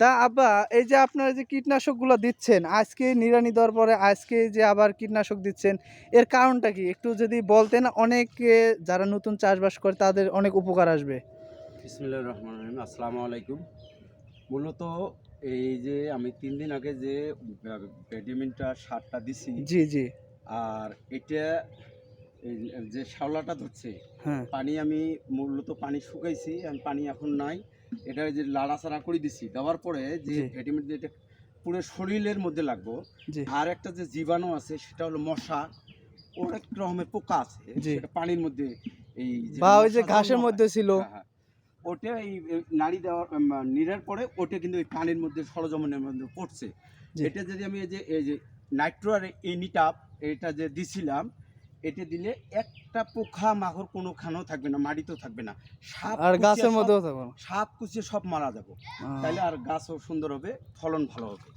তা আব্বা এই যে আপনারা যে কীটনাশকগুলো দিচ্ছেন আজকে নিড়ানি দেওয়ার পরে আজকে যে আবার কীটনাশক দিচ্ছেন এর কারণটা কি? একটু যদি বলতেন অনেক যারা নতুন চাষবাস করে তাদের অনেক উপকার আসবে। রহমানির রহিম। আসসালামু আলাইকুম। মূলত এই যে আমি তিন দিন আগে যে ব্যাডমিন্টন সারটা দিছি জি জি। আর এটা এই যে শ্যাওলাটা ধরছে হ্যাঁ পানি আমি মূলত পানি শুকাইছি আমি পানি এখন নাই এটা যে লাড়াচাড়া করে দিছি দেওয়ার পরে যে জি। ভিটামিন যেটা পুরো শরীরের মধ্যে লাগবো আর একটা যে জীবাণু আছে সেটা হলো মশা অনেক রকমের পোকা আছে। সেটা পানির মধ্যে এই যে বা ওই যে ঘাসের মধ্যে ছিল হ্যাঁ, হ্যাঁ। ওটা এই নাড়ি দেওয়ার নিড়ার পরে ওটা কিন্তু এই পানির মধ্যে সরজমিনের মধ্যে পড়ছে। এটা যদি আমি এই যে এই যে নাইট্রো আর ইনিটাপ এটা যে দিছিলাম এটা দিলে একটা পোকা মাকড় কোনোখানেও থাকবে না মাটিতেও থাকবে না। সাপ আর গাছের মধ্যেও থাকবে সাপ কুচিয়ে সব মারা যাব। তাহলে আর গাছও সুন্দর হবে ফলন ভালো হবে।